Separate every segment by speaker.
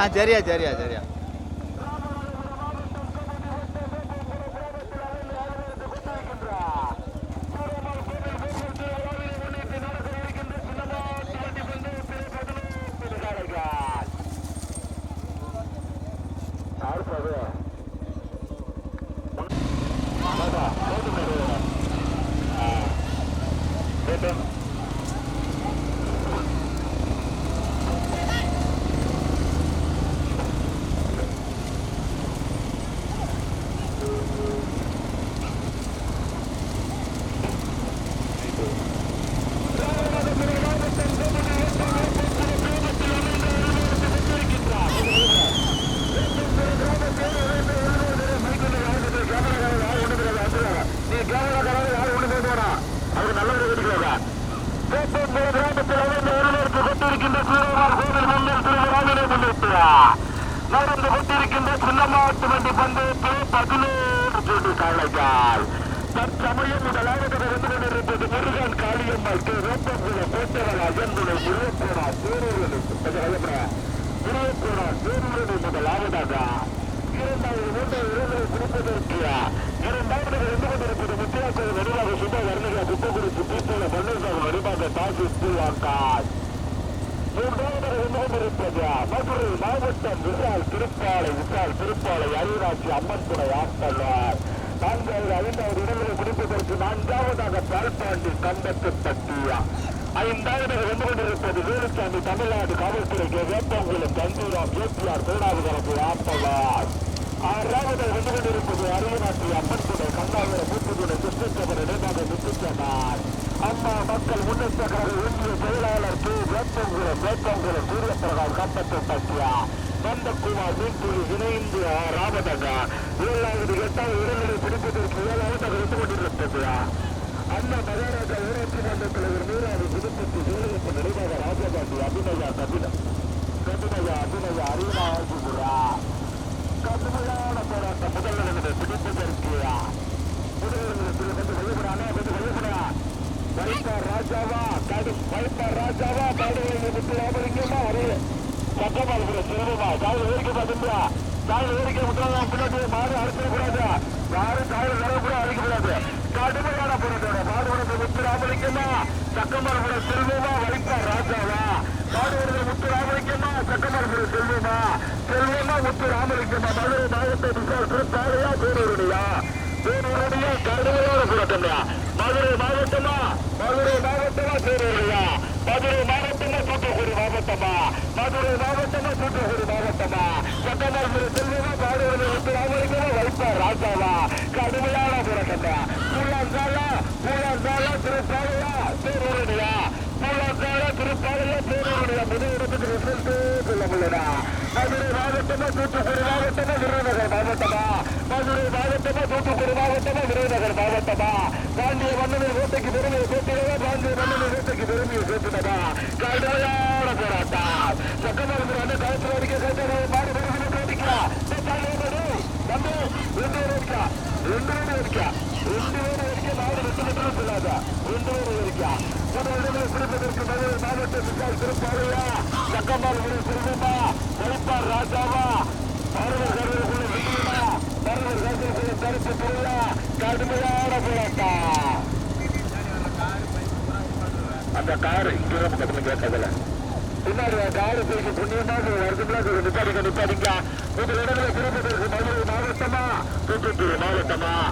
Speaker 1: હા જરિયા જરિયા જરિયા. பந்தயத்தில் பதினேழு தற்சமயம் முதலாவது வந்து கொண்டிருப்பது முருகன் காளியம்மாள் கே ரோப்பங்குள கோட்டவல் அஜந்துளை முருகப்போனா தேரூரனுக்கு முருகப்போனா தேரூரனை முதலாவதாக இரண்டாவது மூன்றாவது இடங்களை பிடிப்பதற்கு இரண்டாவது வந்து கொண்டிருப்பது முத்தியாக்கோவில் வடிவாக சுத்த வர்ணிகா குப்பகுறிச்சி பீட்டில பன்னீர்சாமி வடிவாக தாசி மூன்றாவது வந்து கொண்டிருப்பது மதுரை மாவட்டம் விசால் திருப்பாலை விசால் திருப்பாலை அரியராட்சி அம்மன் துணை ஆட்டவர் நான்காவது ஐந்தாவது இடங்களை முடிப்பதற்கு நான்காவதாக பால்பாண்டி கண்டத்து பட்டியா. ஐந்தாவது வந்து கொண்டிருப்பது வேலுசாமி தமிழ்நாடு காவல்துறைக்கு வேப்பங்குளம் தந்தூராம் ஏபிஆர் திருநாவுக்கரசு ஆட்டவர் ஆறாவது வந்து கொண்டிருப்பது அரியநாட்டி அம்மன் துணை கண்ணாவர மூத்துதுணை கிருஷ்ணச்சபர் இடைமாக நிற்கின்றனர் அம்மா மக்கள் முன்னேற்ற கழக இந்திய செயலாளர் கே வேப்பங்குளம் வேப்பங்குளம் சூரியப்பிரகாஷ் கம்பத்தை பற்றியா நந்தகுமார் மீன்துளி இணைந்து ராமதகா ஏழாவது எட்டாவது இடங்களை பிடிப்பதற்கு ஏழாவதாக வந்து கொண்டிருக்கிறது. அண்ணா மகாராஜா ஊராட்சி மன்ற தலைவர் நீராறு புதுப்பட்டி ஜெயலலிதா நினைவாக ராஜகாந்தி அபிநயா கபிலம் கபிநயா அபிநயா அரியநாயகிபுரா கடுமையான போராட்டம் முதல் பிடிப்பதற்கு முதலிடத்தில் வந்து வழிபடானே வந்து வழிபடா வைப்பார் ராஜாவா? கடு வைப்பார் ராஜாவா? பாடுகளை விட்டு ராமலிங்கமா அரே சட்டமால் சிறுவமா காலை வேடிக்கை பார்த்துங்களா காலை வேடிக்கை விட்டுறாங்க பின்னாடி மாடு அடிச்சிடக்கூடாது யாரும் காலை வரக்கூட அடிக்கக்கூடாது கடுமையான போராட்டம் மாடுவரத்தை விட்டு ராமலிங்கமா சக்கமால் செல்வமா வைப்பார் ராஜாவா? மாடுவரத்தை விட்டு ராமலிங்கமா சக்கமால் செல்வமா செல்வமா முத்து ராமலிங்கமா மதுரை மாவட்ட விசால் திருப்பாலையா பேரூரணியா பேரூரணியா கடுமையான போராட்டம்யா? மதுரை மாவட்டமா? மதுரை மாவட்டமா பேரூரணியா மதுரை மாவட்டமா தூத்துக்குடி மாவட்டமா? மதுரை மாவட்டமா தூத்துக்குடி மாவட்டமா? சட்டமல் செல்வமா பாடுவது முத்து ராமலிங்கமா வைப்பார் ராஜாவா? கடுமையான போராட்டம்யா பூலாங்காலா பூலாங்காலா திருப்பாலையா பேரூரணியா பூலாங்காலா திருப்பாலையா பேரூரணியா முதல் இடத்துக்கு ரிசல்ட் சொல்ல முடியல மதுரை மாவட்டமா தூத்துக்குடி மாவட்டமா விருதுநகர் மாவட்டமா மதுரை மாவட்டமா தூத்துக்குடி மாவட்டமா விருதுநகர் மாவட்டமா பாண்டிய மன்னனை வேட்டைக்கு பெருமையை சேர்த்துடவா பாண்டிய மன்னனை வேட்டைக்கு பெருமையை சேர்த்துடவா கடுமையான போராட்டம் சக்கமருந்து வந்து கழுத்துல அடிக்க சேர்த்து மாடு பெருமை கேட்டுக்கலாம் தம்பி ரெண்டு பேரும் இருக்கா ரெண்டு பேரும் இருக்கா ரெண்டு பேரும் இருக்க நாடு ரெண்டு மட்டும் சொல்லாத ரெண்டு பேரும் இருக்கா முதல் இடங்களை பிடிப்பதற்கு மதுரை மாவட்ட விசால் திருப்பாளையா சக்கம்பால் ஒரு சிறுவமா வைப்பார் ராஜாவா பரவர் கருவக்குள்ள விட்டுமா பரவர் கருவக்குள்ள கருப்பு பொருளா கடுமையான போராட்டம் அந்த கார் இங்க பக்கத்துல கேட்டதில்ல பின்னாடி காரு தூக்கி புண்ணியமாக வருதுங்களா நிப்பாடிக்க நிப்பாடிங்க முதல் இடங்களை பிறப்பதற்கு மதுரை மாவட்டமா தூத்துக்குடி மாவட்டமா
Speaker 2: ஆ?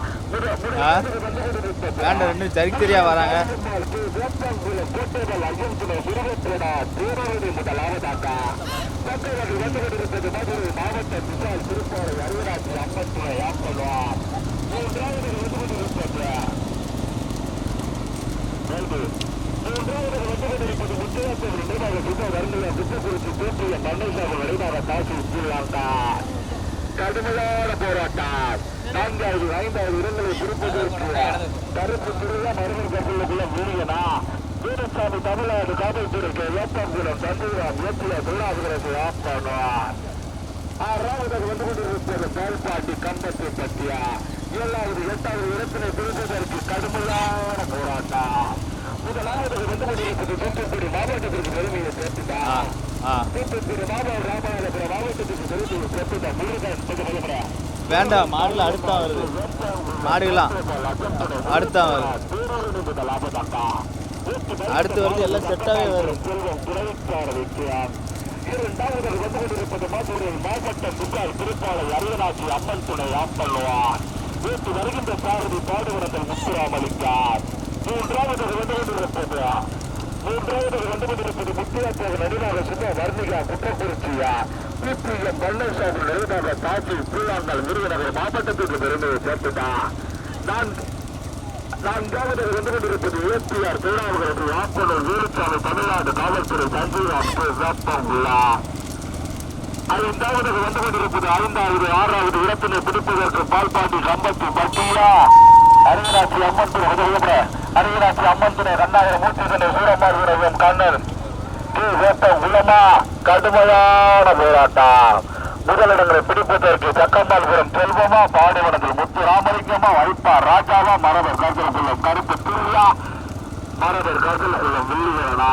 Speaker 2: வேண்டாம் ரெண்டும் சரித்திரியா வராங்க.
Speaker 1: கடுமையான போராட்டம். நான்காவது ஐந்தாவது இடங்களை பிடிப்பதற்கு கருப்பு திருவிழா மருமன் கப்பலுக்குள்ள வீரியனா வீரசாமி தமிழ்நாடு காவல்துறைக்கு வேப்பங்குளம் தந்தூராம் ஏற்றிய தொழிலாளர்களுக்கு ஆப்பாடுவார் ஆறாவதாக வந்து கொண்டிருப்பது பால்பாண்டி கம்பத்தை பற்றியா. ஏழாவது எட்டாவது இடத்தினை பிடிப்பதற்கு கடுமையான போராட்டம். முதலாவது வந்து கொண்டிருப்பது தூத்துக்குடி மாவட்டத்திற்கு பெருமையை சேர்த்துட்டா
Speaker 2: ஆ
Speaker 1: தூத்துக்குடி மாவட்ட ராமநாதபுரம் மாவட்ட
Speaker 2: வேண்டாம் மாடுல அடுத்தான் வருது. மாடுகள்லாம் அடுத்தான் வருது. அடுத்து வருது எல்லாம் செட்டாகவே வருது.
Speaker 1: செல்வம் துறைக்கார வெற்றியார் இரண்டாவது வந்து கொண்டிருப்பது மதுரை மாவட்ட முன்னாள் திருப்பாளர் அரியநாச்சி அம்மன் துணை ஆப்பல்வார் வீட்டு வருகின்ற சாரதி பாடுபடத்தில் முத்துராமலிங்கார் மூன்றாவது வந்து கொண்டிருப்பது மூன்றாவது வந்து கொண்டிருப்பது முத்துராட்சாக நடுவாக சும்மா வர்ணிகா குற்றக்குறிச்சியா பிபிஎம் பழனிசாமி நடுவாக தாக்கி பூலாங்கல் விருதுநகர் மாவட்டத்திற்கு பெருமையை சேர்த்துட்டான் நான் நான்காவது வந்து கொண்டிருப்பது ஏபிஆர் திருநாவுக்கரசு ஆப்பனூர் வீரசாமி தமிழ்நாடு காவல்துறை சஞ்சீவ் வேப்பம் ஐந்தாவது வந்து கொண்டிருப்பது ஐந்தாவது ஆறாவது இடத்தினை பிடிப்பதற்கு பால்பாட்டி சம்பத்து பட்டியா. அரியராட்சி அம்மன் துணை உதவியப்பட அரியராட்சி அம்மன் துணை ரெண்டாயிரம் மூச்சு துணை சூரமார் வீரகம் கண்ணன். கே உள்ளமா கடுமையான போராட்டம். முதலிடங்களை பிடிப்பதற்கு சக்கம்பால்புரம் செல்வமா பாடிவனத்தில் முத்து ராமலிங்கமா வைப்பா ராஜாவா மரபர் கருத்தில் கொள்ளும் கருப்பு திருவிழா மரபர் கருத்தில் கொள்ளும் வில்லுவேனா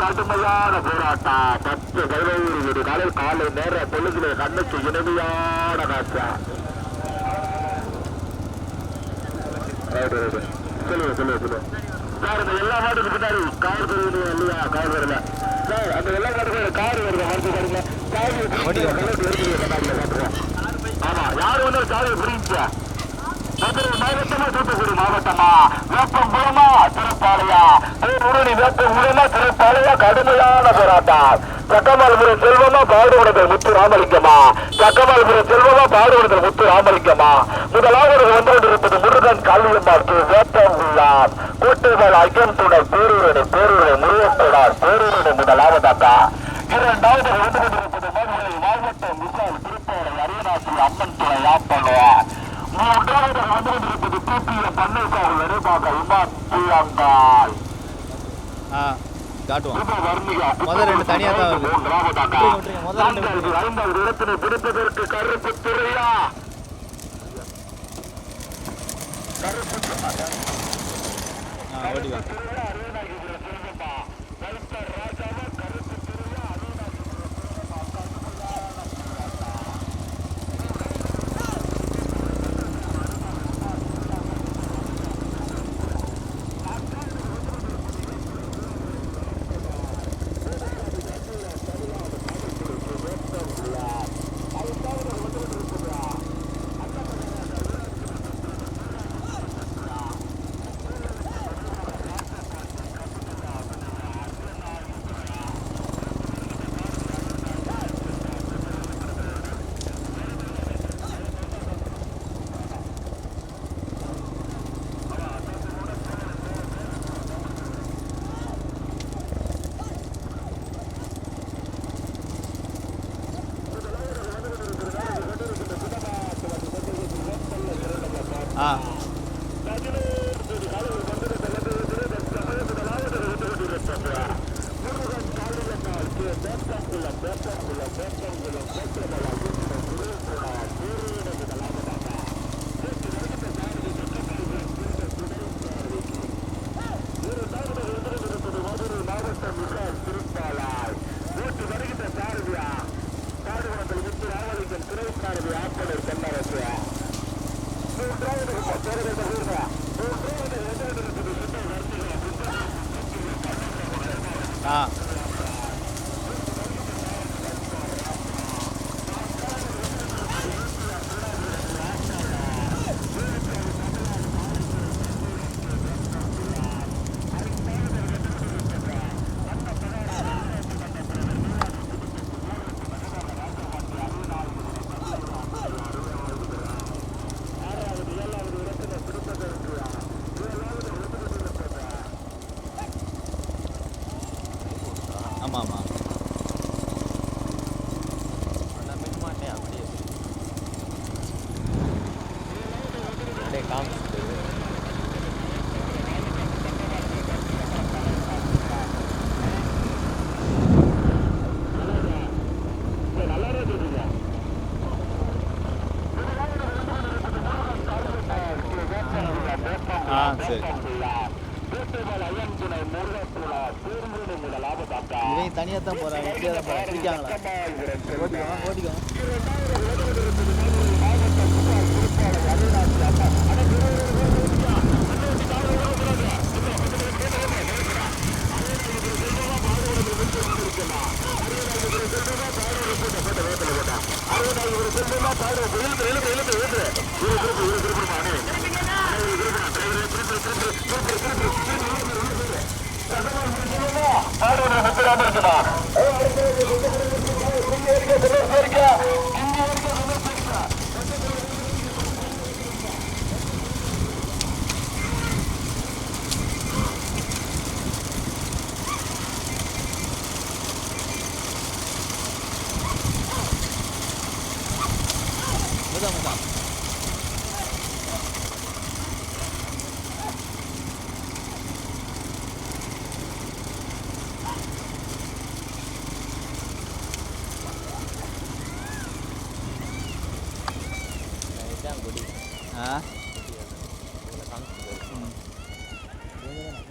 Speaker 1: கடுமையான போராட்டம். பத்து பதினோரு வீடு காலை காலை நேர பொழுதுல கண்ணுக்கு இனிமையான காட்சா. சொல்லுங்க சொல்லுங்க சொல்லுங்க. சார் எல்லா மாட்டுக்கு பின்னாடி கார் இல்லையா? காவல்துறையில சார் அந்த கார் வருது மருந்து பாருங்க. ஆமா யார் வந்து சாவியை புரியுச்சு மாவட்டமா தூத்துக்குடி மாவட்டமா? வேப்பம் திருப்பாளையா உருணி வேப்பம் மூலமா திருப்பாளையா கடுமையான போராட்டம். சக்கமால்புரம் செல்வமா பாடுபடுதல் முத்து ராமலிங்கமா? சக்கமால்புரம் செல்வமா பாடுபடுதல் முத்து ராமலிங்கமா? முதலாவது வந்து கொண்டிருப்பது முருகன் காளியம்மாக்கு வேப்பம் உள்ளார். கூட்டுகள் ஐயம் துணை பேரூரணி பேரூரணி முருகன் பேரூரணி முதலாவதாக்கா இரண்டாவது வந்து கொண்டிருப்பது மதுரை மாவட்டம் விசால் திருப்பாளை அரியநாச்சி அம்மன் துணை ஆப்பண்ணுவார் மூன்றாவது வந்து கொண்டிருப்பது
Speaker 2: விட்டுருங்க, விட்டுருங்க. முதல் ரெண்டு
Speaker 1: நான்காவது ஐந்தாவது இடத்தினை பிடிப்பதற்கு கருப்பு துறையா? 아 பிடிக்காங்களா ஓட்டிக்கோங்க ஓட்டிக்கோங்க முதான்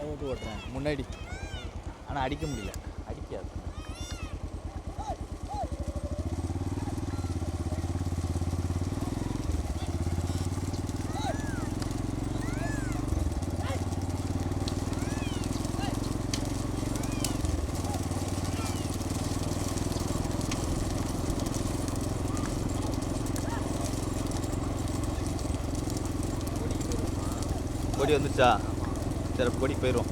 Speaker 1: ஓட்டு ஓட்டுறேன் முன்னாடி. ஆனால் அடிக்க முடியல. கொடி சரி கொடி போயிடுவோம்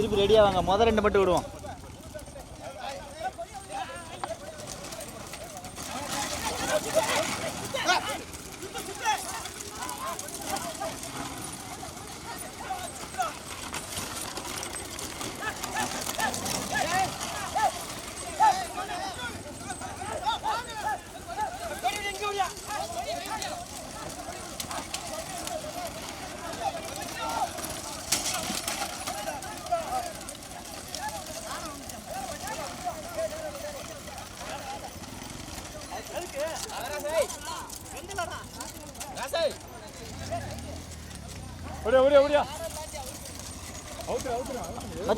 Speaker 1: திருப்பி ரெடியாக வாங்க. முதல் ரெண்டு மட்டும் விடுவோம்.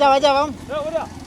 Speaker 1: વાજા વાજા આમ.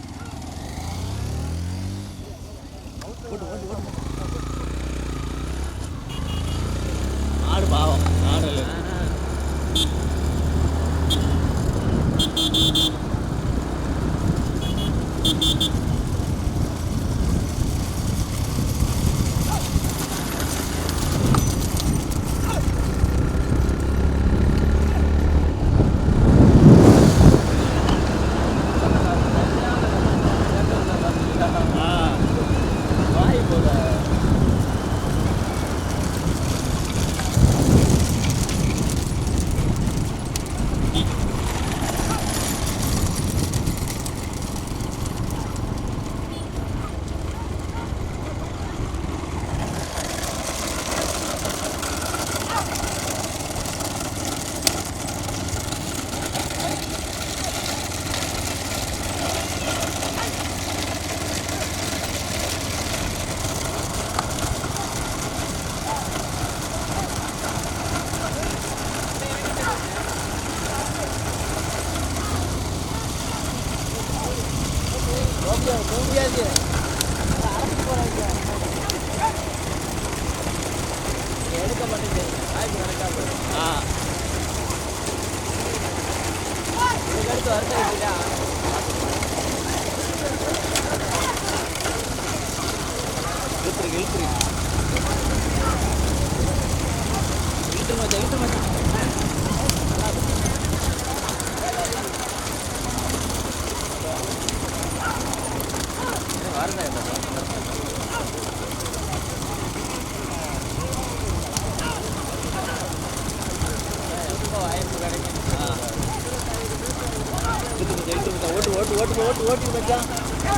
Speaker 2: ஓட்டு ஓட்டு ஓட்டு ஓட்டி மச்சான்.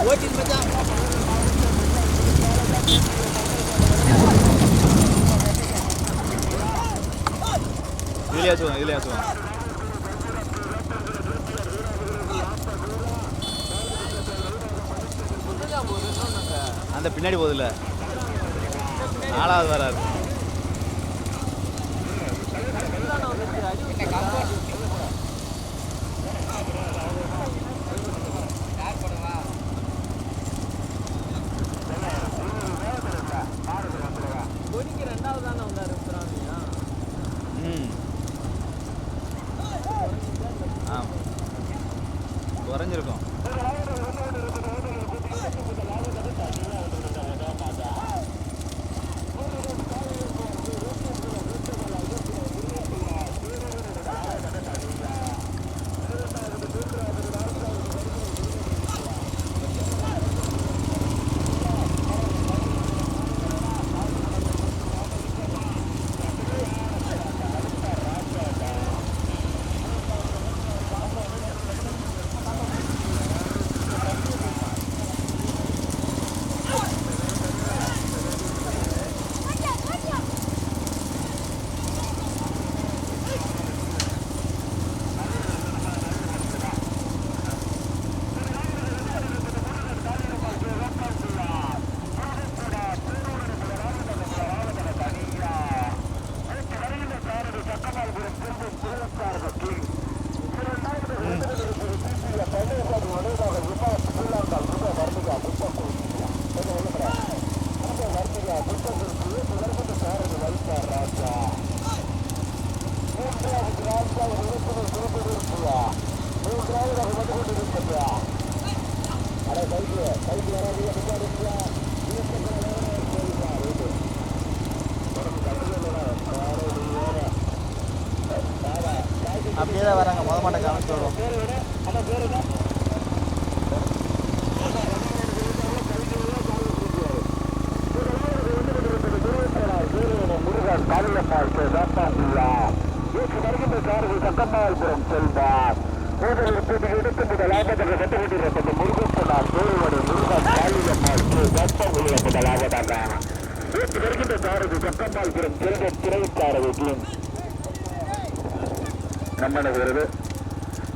Speaker 2: ஓட்டி மச்சான். இதுலயே வச்சுக்கோங்க இதுலயே அந்த பின்னாடி போகுதுல்ல? நாலாவது வராது.
Speaker 1: சக்கம்மாள்புரம் செல்வார் முதலில் போட்டி எடுத்து முதலாவதாக வென்று கொண்டிருப்பது முருகப்பனார் தோல்வடு முருகன் காளியம்மாள் வேப்பாங்குள்ள முதலாவதாக நேற்று வருகின்ற சாரதி சக்கம்மாள்புரம் செல்வம் திரைச்சாரதி டீம் நம்மனது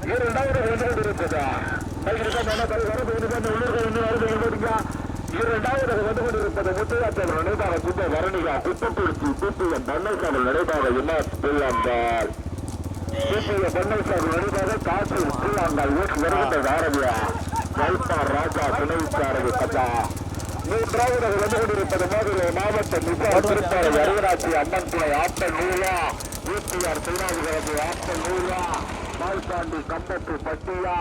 Speaker 1: இரண்டாவது வென்று கொண்டிருப்பதா இரண்டாவது வந்து கொண்டிருப்பது முத்தையாற்றல் நினைவாக வரணிகா பில்லாந்தால் டிபிஎம் பண்ணைசாமி நினைவாக காசு பில்லாந்தால் வீட்டு வருகின்ற வைப்பார் ராஜா துணைச்சாரதி பஜா மூன்றாவது வந்து கொண்டிருப்பது மதுரை மாவட்டம் நிசார் திருப்பாறை அருகராட்சி அம்மன் துணை ஆப்பல் நூலா ஊட்டியார் திருநாவுகிறது ஆப்பல் நூலா பால்பாண்டி கம்பத்து பட்டியா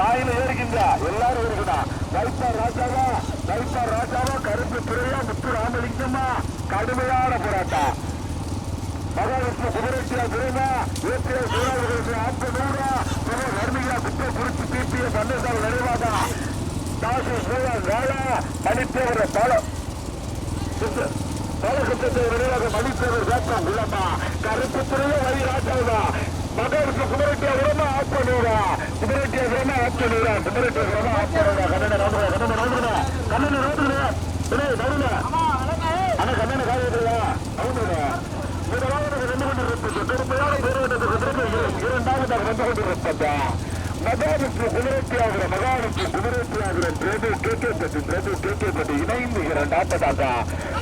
Speaker 1: தாயில ஏறிக்கின்றா எல்லாரும் இருக்குதா வைப்பா ராஜாவா வைப்பா ராஜாவா கருப்பு பிறையா முத்து கடுமையான போராட்டம் மகாவிஷ்ணு குதிரைச்சியா துறைமா இயற்கையா சூறாவது ஆத்த நூறா புதிய வர்ணிகா குத்த குறிச்சி பிபிஏ பன்னெண்டால் நிறைவாதா தாசு சூழல் வேளா மணித்தேவர பாலகட்டத்தை விரைவாக மணித்தேவர் வேட்டம் உள்ளமா கருப்பு துறைய வழி ராஜாவா. மகனுக்கு குமரேட்டியா உரமா ஆப்பு பண்ணுவா குமரேட்டியா உரமா ஆப்பு பண்ணுவா குமரேட்டியா உரமா ஆப்பு பண்ணுவா கண்ணன ராமரா கண்ணன ராமரா கண்ணன ராமரா நோடுற நடுல அண்ணா கண்ணன காரியத்துல அவங்க முதலாவது ரெண்டு கொண்டிருப்பது கடுமையான போராட்டத்துக்கு பிறகு ரெண்டு வந்து கொண்டிருப்பதா? மகாவிஷ்ணு குமரத்தியாகிற மகாவிஷ்ணு குமரத்தியாகிற பிரபு கேட்கப்பட்டு பிரபு பட்டி இணைந்து இரண்டாவதாக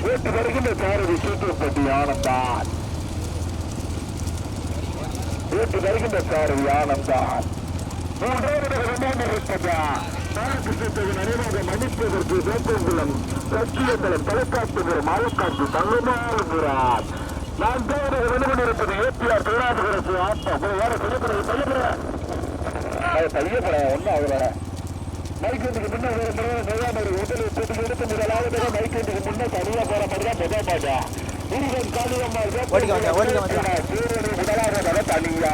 Speaker 1: ஓட்டு வருகின்ற சாரதி கேட்கப்பட்டு ஆனந்தான். ஓட்டு வருகின்ற சாரதி ஆனந்தான். மூன்றாவதாக வந்து இருப்பதா பாலகிருஷ்ணத்தை நிறைவாக மன்னிப்பதற்கு வேப்பங்குளம் சத்தியங்குளம் தலைக்காட்டுபுரம் ஆயக்காட்டு தங்கமாறுகிறார் நான்காவது வந்து கொண்டிருப்பது ஏபிஆர் திருநாபுரத்து ஆட்டம். வேற சொல்லப்படுறது பையப்படுற பையப்பட ஒன்றும் ஆகுற மைக்கேட்டுக்கு முன்ன வேற முறை முதலாவது உடல் போட்டு எடுத்து முதலாவது மைக்கேட்டுக்கு முன்ன தனியா போற மாதிரி தான் முதல் மாட்டா முருகன் காளியம்மாள் முதலாவது தனியா.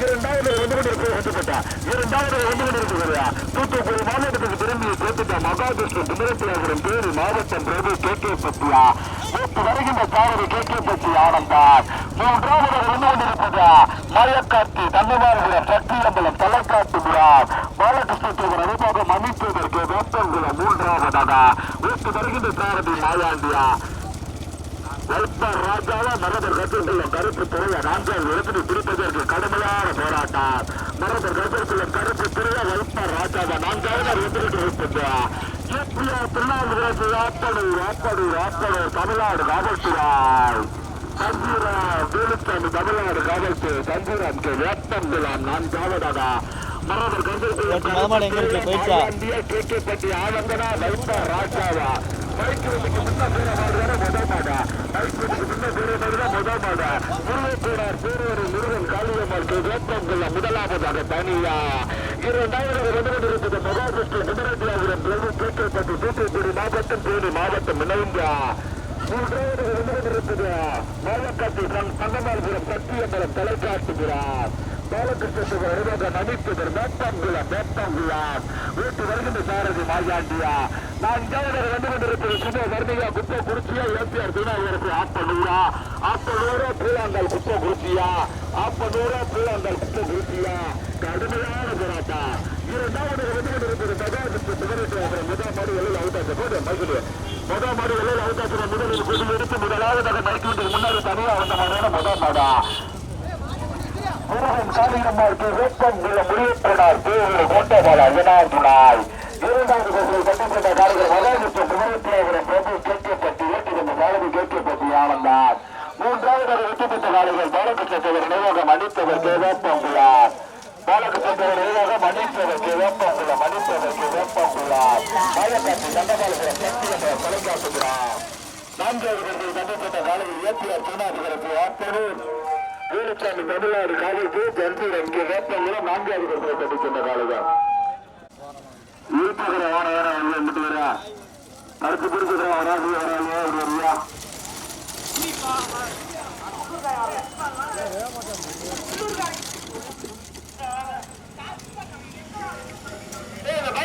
Speaker 1: இரண்டாவது வந்து கொண்டிருப்பது ஒட்டுப்பட்டா இரண்டாவது வந்து கொண்டிருக்கிறது தூத்துக்குடி மாவட்டத்துக்கு திரும்பி சேர்த்துட்ட மகாவிஷ்ணு குமரத்தியாபுரம் பேரு மாவட்டம் பிரபு கே கே பத்தியா. நேற்று வருகின்ற சாரதி கே கே பத்தி ஆனந்தான். மூன்றாவது வந்து கொண்டிருப்பது மலையக்காட்சி தன்னிமாறுகிற சக்தியம்பலம் தலைக்காட்டுகிறார் பாலகிருஷ்ணத்தேவர் அனுபாக மன்னிப்பதற்கு வேப்பங்குளம் மூன்றாவதாக வீட்டு வருகின்ற சாரதி மாயாண்டியா வைப்பர் ராஜாவா மரபர் கட்டிற்குள்ள கருப்பு துறைய நான்காவது இடத்தில் பிடிப்பதற்கு கடுமையான போராட்டம் மரபர் கட்டிற்குள்ள கருப்பு துறைய வைப்பர் ராஜாவா நான்காவது இடத்தில் இருப்பது திருநாள் திருநாவுக்கு ஆப்படூர் ஆப்படூர் ஆப்படூர் தமிழ்நாடு காவல்துறை தஞ்சீராம் வேலுச்சாமி தமிழ்நாடு காவல்துறை தஞ்சீராம் கே வேப்பங்குளம் நான்காவதாக மரபர்
Speaker 2: எங்க இருக்கு? போயிடுச்சா?
Speaker 1: கேட்கப்பட்டி ஆனந்தனா வைப்பார் ராஜாவா. மைக்கிறதுக்கு முன்ன பேர மாடுதான முதல் மாடா. மைக்கிறதுக்கு முன்ன பேர மாடுதான் முதல் மாடா. முருகக்கூடார் பேரூர் முருகன் காளியம்மாள் வேப்பங்குள்ள முதலாவதாக தனியா. இரண்டாவது வந்து கொண்டிருப்பது மகாவிஷ்ணு குமரத்தியாபுரம் பிரபு கேட்கப்பட்டு தூத்துக்குடி மாவட்டம் தேனி மாவட்டம் இணைந்தா. மூன்றாவது வந்து கொண்டிருப்பது மாவட்டத்தை தங்கமாபுரம் சத்தியம்பலம் தலைக்காட்டுகிறார் பாலகிருஷ்ணத்துக்கு வருவாங்க நடிப்பதர் வேப்பங்குளம் வேப்பங்குளம் வீட்டு வருகின்ற சாரதி மாயாண்டியா. நான் இந்தியாவில் வந்து கொண்டிருப்பது சுப வர்ணியா குப்பை குறிச்சியா ஏபிஆர் திருநாயகருக்கு ஆப்பனூரா. ஆப்பனூரா பூலாங்கல் குப்பை குறிச்சியா ஆப்பனூரா பூலாங்கல் குப்பை குறிச்சியா கடுமையான போராட்டா இரண்டாவது வந்து கொண்டிருப்பது மகாவிஷ்ணு சிவரேஸ்வரர் முதல் மாடி எல்லையில் அவுட்டாச்சு போது மைக்கில் முதல் மாடு வெள்ளையில் அவுட்டாச்சு முதலில் குடி எடுத்து முதலாவதாக மைக்கு முன்னாடி தனியாக வந்த மாதிரியான முதல் மாடா. முருகன் காளியம்மாளுக்கு வேப்பம் உள்ள முடியப்படார் பேரில் கொண்டபாலா வினார் துணாய். இரண்டாவது பஸ்ஸில் கட்டப்பட்ட காலைகள் மகாவிஷ்ணு குமரத்தியாபுரம் பிரபு கேட்கப்பட்டு ஏற்றுகின்ற காலடி கேட்கப்பட்டு ஆனந்தார் மூன்றாவது வெட்டப்பட்ட காலைகள் பாலகிருஷ்ணத்தவர் நினைவாக மன்னித்தவர் கே வேப்பங்குள்ளார் பாலகிருஷ்ணத்தவர் நினைவாக மன்னித்தவர் கே வேப்பங்குள்ளார் மன்னித்தவர் கே வேப்பங்குள்ளார் பாலக்காட்டு தண்டபாலபுரம் சக்தி என்ற தொலைக்காட்டுகிறார் நான்காவது பஸ்ஸில் கட்டப்பட்ட காலையில் ஏற்றியார் திருநாதிகளுக்கு ஆத்தனூர் வீரசாமி தமிழ்நாடு காலேஜ் ஜந்தூர் இங்கே வேப்பங்குளம் நான்காவது பஸ்ஸில் கட்டிக்கின்ற காலைதான் இருப்புகிற ஓட ஓட வந்துட்டு வர. அடுத்து பிடிச்சிக்கிற வராது வராது ஒரு வரியா?